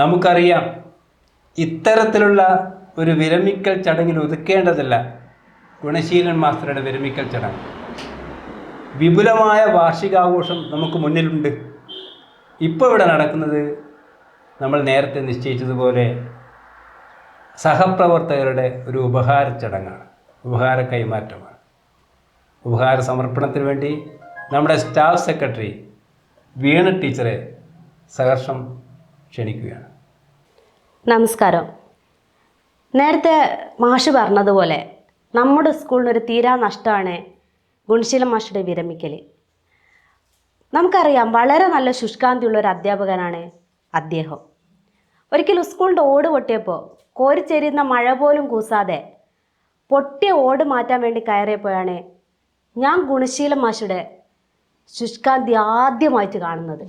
നമുക്കറിയാം ഇത്തരത്തിലുള്ള ഒരു വിരമിക്കൽ ചടങ്ങിൽ ഒതുക്കേണ്ടതല്ല ഗുണശീലൻ മാസ്റ്ററുടെ വിരമിക്കൽ ചടങ്ങ്. വിപുലമായ വാർഷികാഘോഷം നമുക്ക് മുന്നിലുണ്ട്. ഇപ്പോൾ ഇവിടെ നടക്കുന്നത് നമ്മൾ നേരത്തെ നിശ്ചയിച്ചതുപോലെ സഹപ്രവർത്തകരുടെ ഒരു ഉപഹാര ചടങ്ങാണ്. ഉപഹാര കൈമാറ്റമാണ്. ഉപഹാര സമർപ്പണത്തിന് വേണ്ടി നമ്മുടെ സ്റ്റാഫ് സെക്രട്ടറി വീണ ടീച്ചറെ സഹർഷം ക്ഷണിക്കുകയാണ്. നമസ്കാരം. നേരത്തെ മാഷ് പറഞ്ഞതുപോലെ നമ്മുടെ സ്കൂളിനൊരു തീരാ നഷ്ടമാണ് ഗുണശീല മാഷയുടെ വിരമിക്കൽ നമുക്കറിയാം വളരെ നല്ല ശുഷ്കാന്തിയുള്ള ഒരു അധ്യാപകനാണ് അദ്ദേഹം. ഒരിക്കലും സ്കൂളിന്റെ ഓട് പൊട്ടിയപ്പോൾ കോരിച്ചെരിയുന്ന മഴ പോലും കൂസാതെ പൊട്ടിയ ഓട് മാറ്റാൻ വേണ്ടി കയറിയപ്പോഴാണ് ഞാൻ ഗുണശീല മാഷയുടെ ശുഷ്കാന്തി ആദ്യമായിട്ട് കാണുന്നത്.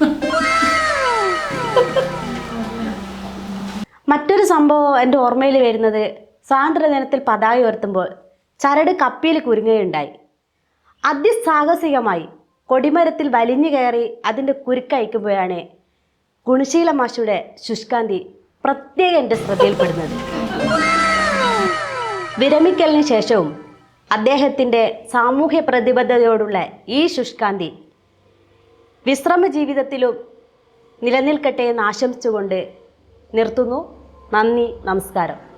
മറ്റൊരു സംഭവം എന്റെ ഓർമ്മയിൽ വരുന്നത് സ്വാതന്ത്ര്യദിനത്തിൽ പതാക ഉയർത്തുമ്പോൾ ചരട് കപ്പിയിൽ കുരുങ്ങുകയുണ്ടായി. അതിസാഹസികമായി കൊടിമരത്തിൽ വലിഞ്ഞു കയറി അതിന്റെ കുരുക്കയക്കുമ്പോഴാണ് ഗുണശീല മാഷയുടെ ശുഷ്കാന്തി പ്രത്യേകം എന്റെ ശ്രദ്ധയിൽപ്പെടുന്നത്. വിരമിക്കലിന് ശേഷവും അദ്ദേഹത്തിന്റെ സാമൂഹ്യ പ്രതിബദ്ധതയോടുള്ള ഈ ശുഷ്കാന്തി വിശ്രമ ജീവിതത്തിലും നിലനിൽക്കട്ടെ എന്ന് ആശംസിച്ചുകൊണ്ട് നിർത്തുന്നു. നന്ദി നമസ്കാരം.